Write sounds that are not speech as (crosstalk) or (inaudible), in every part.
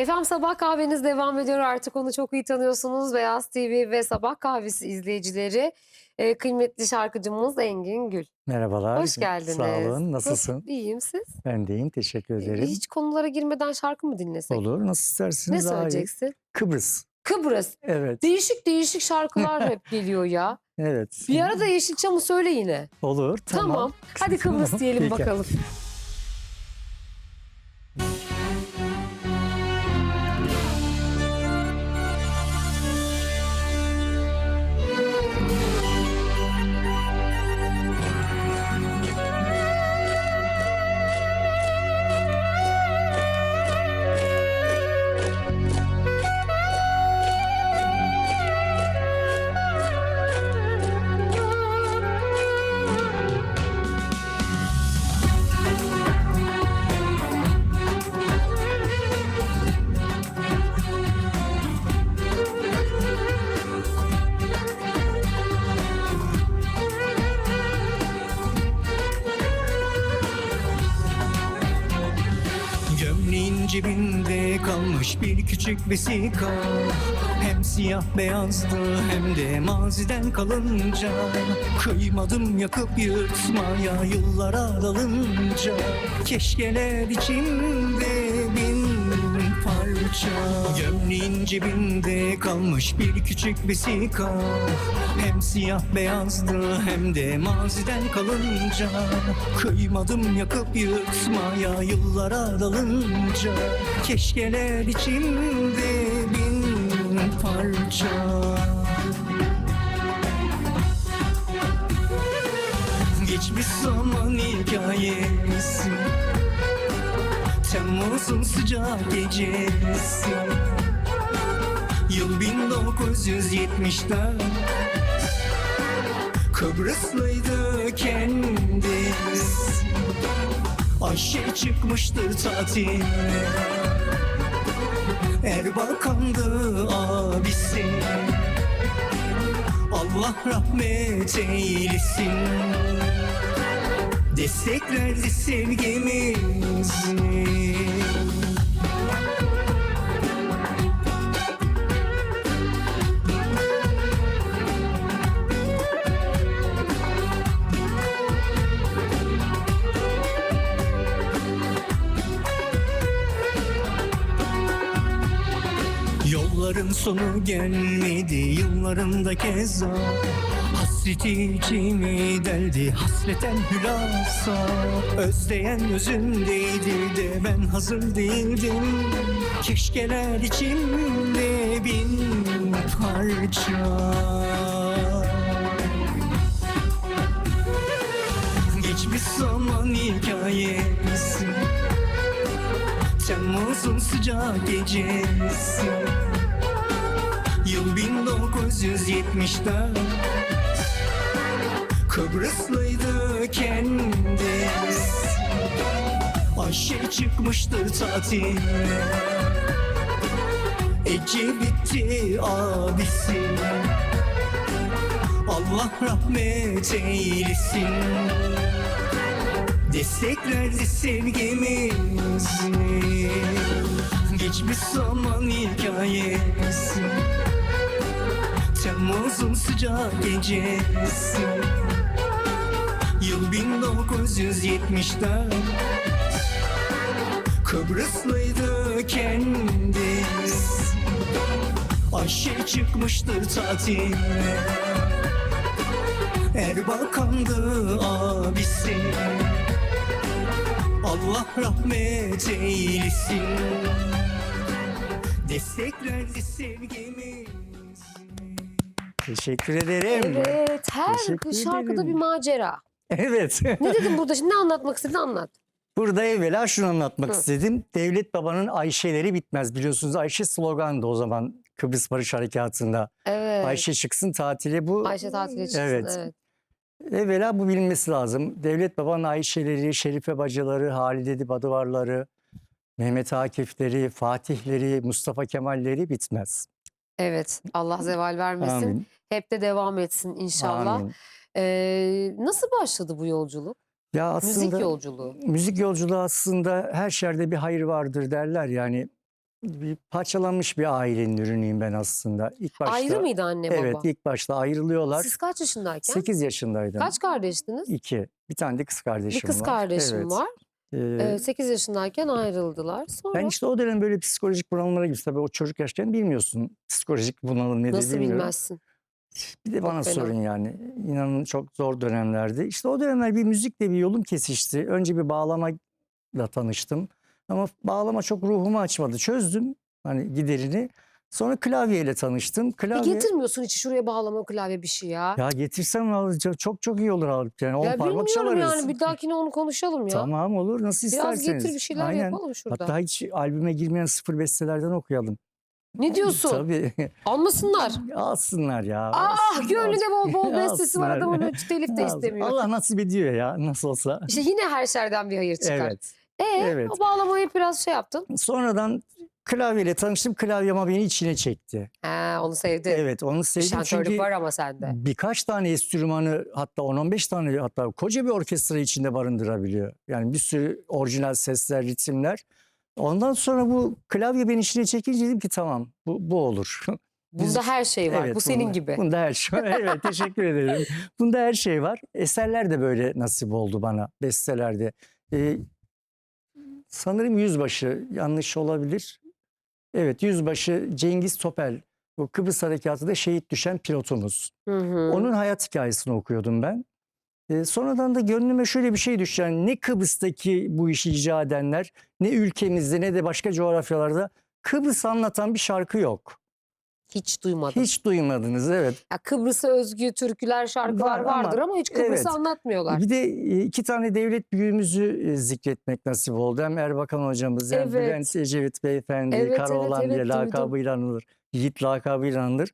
Efendim sabah kahveniz devam ediyor artık onu çok iyi tanıyorsunuz. Beyaz TV ve Sabah Kahvesi izleyicileri. Ee, kıymetli şarkıcımız Engin Gül. Merhabalar. Hoş geldiniz. Sağ olun. Nasılsın? İyiyim siz? Ben de iyiyim. Teşekkür ederim. Hiç konulara girmeden şarkı mı dinlesek? Olur. Nasıl Ne daha iyi. söyleyeceksin? Kıbrıs. Kıbrıs. Evet. Değişik değişik şarkılar (laughs) hep geliyor ya. Evet. Bir ara da Yeşilçam'ı söyle yine. Olur. Tamam. Tamam. Hadi (laughs) Kıbrıs diyelim bakalım. Vesika. Hem siyah beyazdı hem de maziden kalınca. Kıymadım yakıp yırtmaya yıllara dalınca Keşkeler içimde parça Gömleğin cebinde kalmış bir küçük vesika. Hem siyah beyazdı hem de maziden kalınca. Kıymadım yakıp yırtmaya yıllara dalınca. Keşkeler içimde bin parça. Geçmiş zaman hikayesi Temmuz'un sıcak gecesi. Yıl 1974 Kıbrıslıydı kendisi. Ayşe çıkmıştır tatile. Erbakan'dı abisi. Allah rahmet eylesin Desteklerdi sevgimizi Yolların sonu gelmedi yıllarında keza Hasreti içimi deldi hasreten hülasa. Özleyen özündeydi de ben hazır değildim. Keşkeler içimde bin parça. Geçmiş zaman hikayesi. Temmuz'un sıcak gecesi. Yıl 1974 Kıbrıslıydı kendisi Ayşe çıkmıştır tatile Ece bitti abisi Allah rahmet eylesin. Desteklerdi sevgimizi. Geçmiş zaman hikayesi. Temmuz'un sıcak gecesi Yıl 1974 Kıbrıslıydı kendisi Ayşe çıkmıştır tatile Erbakan'dı abisi Allah rahmet eylesin Desteklerdi sevgimizi Teşekkür ederim. Evet her Teşekkür şarkıda ederim. bir macera. (laughs) Evet. Ne dedim burada şimdi ne anlatmak istedin anlat. Burada evvela şunu anlatmak Hı. istedim. Devlet babanın Ayşeleri bitmez. Biliyorsunuz Ayşe slogandı o zaman Kıbrıs Barış Harekatı'nda. Evet. Ayşe çıksın tatile bu. Ayşe tatile çıksın. Evet. evet. Evvela bu bilinmesi lazım. Devlet babanın Ayşeleri, Şerife bacıları, Halide Edip Adıvarları, Mehmet Akif'leri, Fatih'leri, Mustafa Kemal'leri bitmez. Evet. Allah zeval vermesin. Amin. Hep de devam etsin inşallah. Amin. Ee, nasıl başladı bu yolculuk? Ya aslında Müzik yolculuğu. müzik yolculuğu aslında her şerde bir hayır vardır derler yani. bir parçalanmış bir ailenin ürünüyüm ben aslında. İlk başta Ayrı mıydı anne baba? Evet, ilk başta ayrılıyorlar. Siz kaç yaşındayken? 8 yaşındaydım. Kaç kardeştiniz? İki. Bir tane de kız kardeşim Bir kız var. kardeşim Evet. var. Ee, Ee, 8 yaşındayken ayrıldılar. Sonra ben işte o dönem böyle psikolojik bunalımlara gibi tabii o çocuk yaşken bilmiyorsun psikolojik bunalım nedir nasıl bilmiyorum. bilmezsin? Bir de bana fena. sorun yani. İnanın çok zor dönemlerdi. İşte o dönemler bir müzikle bir yolum kesişti. Önce bir bağlamayla tanıştım. Ama bağlama çok ruhumu açmadı. Çözdüm hani giderini. Sonra klavyeyle tanıştım. Klavye getirmiyorsun hiç şuraya bağlama klavye bir şey ya. ya getirsem çok çok çok iyi olur alıp yani 10 Ya parmak bilmiyorum çalarız. yani bir dahakine onu konuşalım ya. Tamam olur nasıl Biraz isterseniz. getir bir şeyler Aynen. yapalım şurada. Hatta hiç albüme girmeyen sıfır bestelerden okuyalım. Ne diyorsun? Tabii. Almasınlar. Alsınlar ya. Ah alsın- gönlünde bol bol (laughs) bestesi var Alsınlar. adamın ölçü telif de istemiyor. Allah nasip ediyor ya nasıl olsa. İşte yine her şerden bir hayır çıkar. Evet. Ee, evet. o bağlamayı biraz şey yaptın. Sonradan klavyeyle tanıştım. Klavye ama beni içine çekti. He, onu sevdi. Evet onu sevdim şantörlük çünkü var ama sende. birkaç tane enstrümanı hatta 10-15 tane hatta koca bir orkestra içinde barındırabiliyor. Yani bir sürü orijinal sesler, ritimler. Ondan sonra bu klavye beni içine çekince dedim ki tamam bu, bu olur. (laughs) Bunda her şey var. Evet, Bu senin bunda- gibi. Bunda her şey (laughs) Evet teşekkür ederim. Bunda her şey var. Eserler de böyle nasip oldu bana bestelerde. Ee, sanırım Yüzbaşı yanlış olabilir. Evet Yüzbaşı Cengiz Topel. Bu Kıbrıs Harekatı'da şehit düşen pilotumuz. Hı hı. Onun hayat hikayesini okuyordum ben. Ee, sonradan da gönlüme şöyle bir şey düştü. Yani ne Kıbrıs'taki bu işi icra edenler ne ülkemizde ne de başka coğrafyalarda Kıbrıs anlatan bir şarkı yok. Hiç duymadım. Hiç duymadınız evet. Ya Kıbrıs'a özgü türküler, şarkılar Var ama- vardır ama hiç Kıbrıs'ı Evet. anlatmıyorlar. Bir de e, iki tane devlet büyüğümüzü e, zikretmek nasip oldu. Hem Erbakan hocamız hem Evet. Bülent Ecevit beyefendi Evet, evet, Karaoğlan diye evet, duydum. lakabıyla anılır. Yiğit lakabıyla anılır.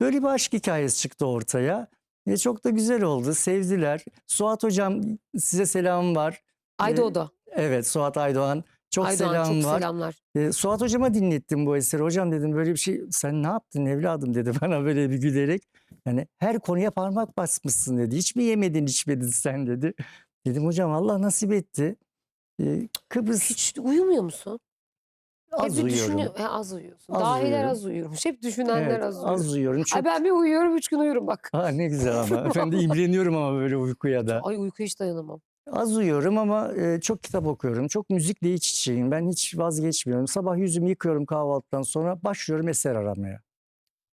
Böyle bir aşk hikayesi çıktı ortaya. Ve çok da güzel oldu. Sevdiler. Suat hocam size selam var. O da. Evet Suat Aydoğan. Çok Aydoğan selam çok var. selamlar. E, Suat hocama dinlettim bu eseri. Hocam dedim böyle bir şey sen ne yaptın evladım dedi (laughs) bana böyle bir gülerek. Yani her konuya parmak basmışsın dedi. Hiç mi yemedin içmedin sen dedi. Dedim hocam Allah nasip etti. E, Kıbrıs Hiç uyumuyor musun? Az Hep uyuyorum. düşünüyor- He, az uyuyorsun. Az Dahiler uyuyorum. az uyuyormuş. Hep düşünenler Evet, az uyuyor. az uyuyorum. Çok... Ay ben bir uyuyorum üç gün uyurum bak. Ha, ne güzel ama. (laughs) Ben de imreniyorum ama böyle uykuya da. Ay uykuya hiç dayanamam. Az uyuyorum ama e, çok kitap okuyorum. Çok müzikle iç içeyim. Ben hiç vazgeçmiyorum. Sabah yüzümü yıkıyorum kahvaltıdan sonra başlıyorum eser aramaya.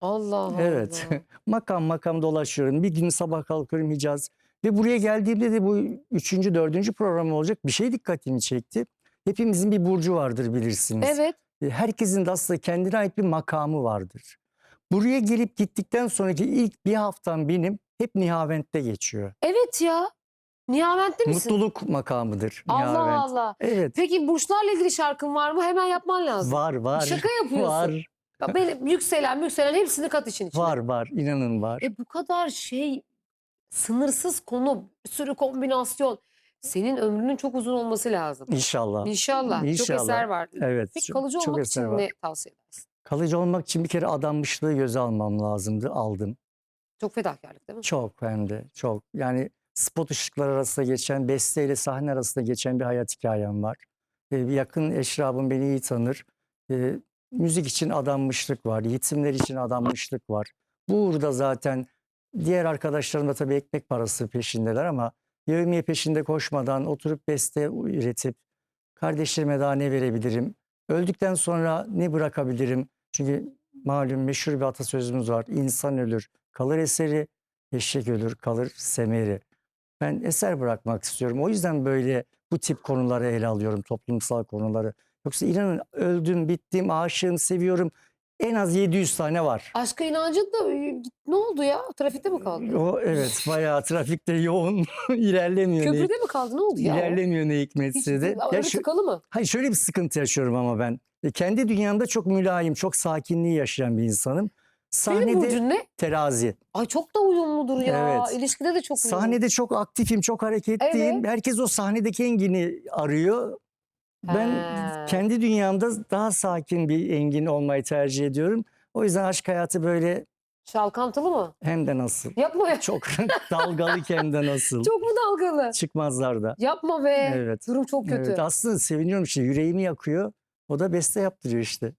Allah Evet. Allah. (laughs) makam makam dolaşıyorum. Bir gün sabah kalkıyorum Hicaz. Ve buraya geldiğimde de bu üçüncü, dördüncü program olacak. Bir şey dikkatimi çekti. Hepimizin bir burcu vardır bilirsiniz. Evet. E, Herkesin de aslında kendine ait bir makamı vardır. Buraya gelip gittikten sonraki ilk bir haftam benim hep Nihavent'te geçiyor. Evet ya. Nihavent'te misin? Mutluluk makamıdır Allah Nihavent. Allah. Evet. Peki burçlarla ilgili şarkın var mı? Hemen yapman lazım. Var var. Şaka yapıyorsun. Var. Ya benim yükselen yükselen hepsini kat için içine. Var var. inanın var. E bu kadar şey sınırsız konu, bir sürü kombinasyon. Senin ömrünün çok uzun olması lazım. İnşallah. İnşallah. Çok İnşallah. eser var. Evet. Peki çok- kalıcı çok olmak için var. ne tavsiye edersin? Kalıcı olmak için bir kere adanmışlığı göze almam lazımdı. Aldım. Çok fedakarlık değil mi? Çok hem de çok. Yani spot ışıklar arasında geçen, beste ile sahne arasında geçen bir hayat hikayem var. Ee, yakın eşrabım beni iyi tanır. Ee, müzik için adanmışlık var, yetimler için adanmışlık var. Bu uğurda zaten diğer arkadaşlarım da tabii ekmek parası peşindeler ama yevmiye peşinde koşmadan oturup beste üretip kardeşlerime daha ne verebilirim? Öldükten sonra ne bırakabilirim? Çünkü malum meşhur bir atasözümüz var. İnsan ölür, kalır eseri, eşek ölür, kalır semeri. Ben eser bırakmak istiyorum. O yüzden böyle bu tip konuları ele alıyorum, toplumsal konuları. Yoksa inanın öldüm, bittim, aşığım, seviyorum. En az 700 tane var. Aşka inancın da e, ne oldu ya? Trafikte mi kaldın? O evet bayağı trafikte yoğun (laughs) ilerlemiyor ne, Köprüde mi kaldı? Ne oldu ya? ilerlemiyor ne Hiç, hikmetse de. Arı Ya şu- tıkalı mı? Hayır şöyle bir sıkıntı yaşıyorum ama ben. E, Kendi dünyamda çok mülayim, çok sakinliği yaşayan bir insanım. Sahnede ne? terazi. Ay çok da uyumludur ya. Evet. İlişkide de çok uyumlu. Sahnede çok aktifim, çok hareketliyim. Evet. Herkes o sahnedeki Engin'i arıyor. Ben Ha. kendi dünyamda daha sakin bir Engin olmayı tercih ediyorum. O yüzden aşk hayatı böyle Şalkantılı mı? hem de nasıl. Yapma ya. Çok (laughs) dalgalı hem de nasıl. Çok mu dalgalı? Çıkmazlar da. Yapma be. Evet. Durum çok kötü. Evet, aslında seviniyorum işte yüreğimi yakıyor. O da beste yaptırıyor işte.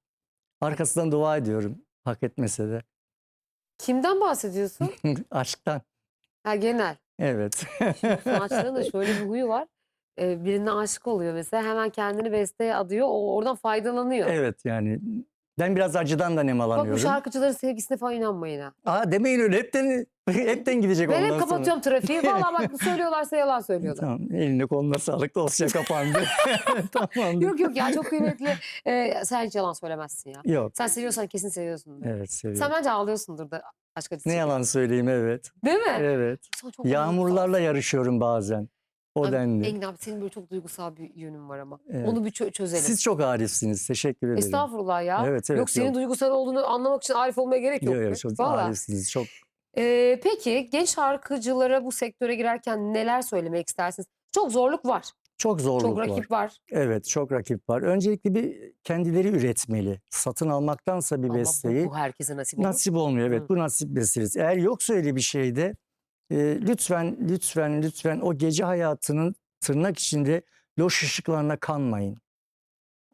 Arkasından dua ediyorum. Hak etmese de. Kimden bahsediyorsun? (laughs) Aşktan. Ha genel. Evet. Sanatçıların da şöyle bir huyu var. Ee, birine aşık oluyor mesela hemen kendini besteye adıyor. O oradan faydalanıyor. evet yani ben biraz acıdan da Bak bu nemalanıyorum. şarkıcıların sevgisine falan inanmayın ha. Aa demeyin öyle. Hepten, (laughs) hepten gidecek Ben ondan hep sonra. kapatıyorum trafiği. Valla bak (laughs) söylüyorlarsa yalan söylüyorlar. Tamam. Eline koluna sağlık. Dosya kapandı. (laughs) Tamamdır. Yok yok ya çok kıymetli. Ee, sen hiç yalan söylemezsin ya. Yok. Sen seviyorsan kesin seviyorsundur. Evet seviyorum. Sen bence ağlıyorsundur da aşk acısı. Ne yalan söyleyeyim evet. Değil mi? Evet. Yağmurlarla yarışıyorum bazen. O Abi, denli. Engin abi senin böyle çok duygusal bir yönün var ama. Evet. Onu bir çö- çözelim. Siz çok arifsiniz. Teşekkür ederim. Estağfurullah ya. Evet evet. yok senin duygusal olduğunu anlamak için arif olmaya gerek yok. Yok yok çok Vallahi. arifsiniz. Çok Ee, peki genç şarkıcılara bu sektöre girerken neler söylemek istersiniz? Çok zorluk var. çok zorluk Çok var. rakip var. Evet çok rakip var. Öncelikle bir kendileri üretmeli. Satın almaktansa bir Ama bu- besteyi bu, herkese nasip olur. nasip olmuyor. Evet Hı. bu nasip meselesi. Eğer yoksa öyle bir şeyde e, lütfen lütfen lütfen o gece hayatının tırnak içinde loş ışıklarına kanmayın.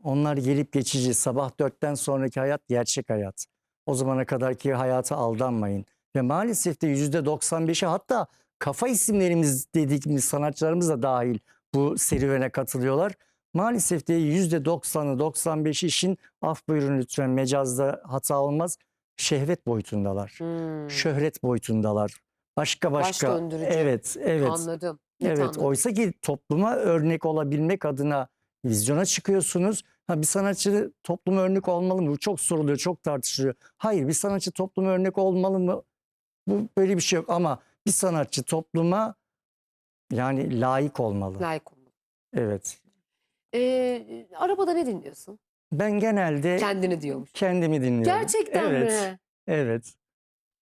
Onlar gelip geçici. Sabah dörtten sonraki hayat gerçek hayat. O zamana kadarki hayata aldanmayın. Ve maalesef de yüzde 95'i hatta kafa isimlerimiz dediğimiz sanatçılarımız da dahil bu serüvene katılıyorlar. Maalesef de yüzde 90'ı 95'i işin af buyurun lütfen mecazda hata olmaz. Şehvet boyutundalar. Hmm, Şöhret boyutundalar. Başka Baş başka. döndürücü. Evet, evet. Anladım. Net Evet, anladım. oysa ki topluma örnek olabilmek adına vizyona çıkıyorsunuz. Ha bir sanatçı topluma örnek olmalı mı? Bu çok soruluyor, çok tartışılıyor. Hayır, bir sanatçı topluma örnek olmalı mı? Bu böyle bir şey yok ama bir sanatçı topluma yani layık olmalı. Layık olmalı. Evet. Ee, arabada ne dinliyorsun? Ben genelde Kendini diyormuş. kendimi dinliyorum. Gerçekten evet, mi? Evet.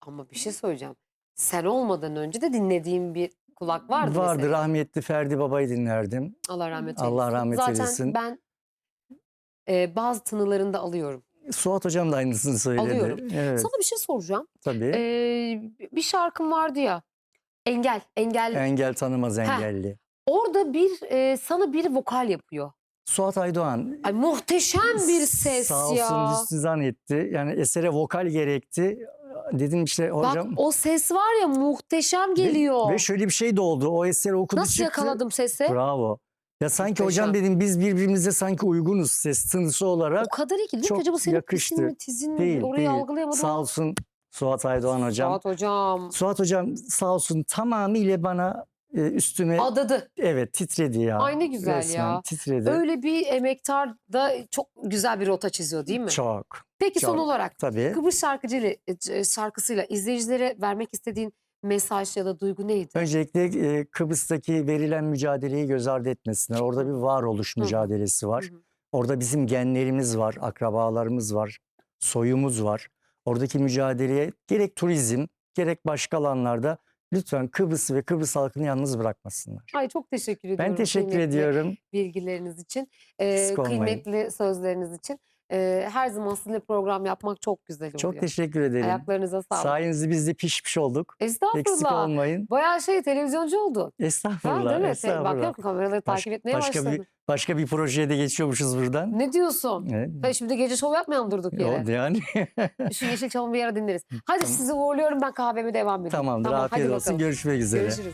Ama bir şey söyleyeceğim. Sen olmadan önce de dinlediğim bir kulak vardı. Vardı. mesela. Rahmetli Ferdi Baba'yı dinlerdim. Allah rahmet Allah eylesin. rahmet Zaten eylesin. ben e, bazı tınılarını da alıyorum. Suat Hocam da aynısını söyledi. Alıyorum. Evet, Sana bir şey soracağım. tabii. Ee, bir şarkım vardı ya. Engel, engel. Engel tanımaz engelli. Orada bir e, sana bir vokal yapıyor. Suat Aydoğan Ay muhteşem bir ses sağ olsun ya. hüsnüzan etti. Yani esere vokal gerekti. Dedim işte Bak hocam. o ses var ya muhteşem Ve- geliyor. Ve, şöyle bir şey de oldu. O eseri okudu Nasıl çıktı. yakaladım sesi? Bravo. Ya sanki Muhteşem. hocam dedim biz birbirimize sanki uygunuz ses tınısı olarak. O kadar iyi ki. Çok acaba senin yakıştı. isin mi tizin mi? Değil, Orayı değil. algılayamadım. Sağ olsun Suat Aydoğan hocam. Suat hocam. Suat hocam sağ olsun tamamıyla bana e, üstüme Adadı. evet titredi ya. Ay ne güzel Resmen ya. titredi. Öyle bir emektar da çok güzel bir rota çiziyor değil mi? Çok Peki son çok. olarak tabii. Kıbrıs şarkıcıyla, e, şarkısıyla izleyicilere vermek istediğin mesaj ya da duygu neydi? Öncelikle e, Kıbrıs'taki verilen mücadeleyi göz ardı etmesinler. Orada bir varoluş Hı mücadelesi var. Hı. Orada bizim genlerimiz var, akrabalarımız var, soyumuz var. Oradaki mücadeleye gerek turizm, gerek başka alanlarda lütfen Kıbrıs'ı ve Kıbrıs halkını yalnız bırakmasınlar. Ay çok teşekkür ediyorum. Ben teşekkür ediyorum. Bilgileriniz için, e, Eksik kıymetli sözleriniz için. E, her zaman sizinle program yapmak çok güzel oluyor. Çok teşekkür ederim. Ayaklarınıza sağlık. Sayenizde biz de piş piş olduk. Eksik Estağfurullah. olmayın. Bayağı şey televizyoncu oldu. Ha, Estağfurullah. değil mi? Estağfurullah. Bakıyorum kameraları Baş- takip etmeye başka başladım. bir başka bir projeye de geçiyormuşuz buradan. Ne diyorsun? Evet. Ha, şimdi gece şov yapmayalım durduk yere. Oldu yani. (laughs) Şu Yeşilçam'ı bir ara dinleriz. Hadi sizi uğurluyorum ben kahvemi devam edeyim. Tamamdır. Tamam, Afiyet olsun. bakalım. Görüşmek üzere. Görüşürüz.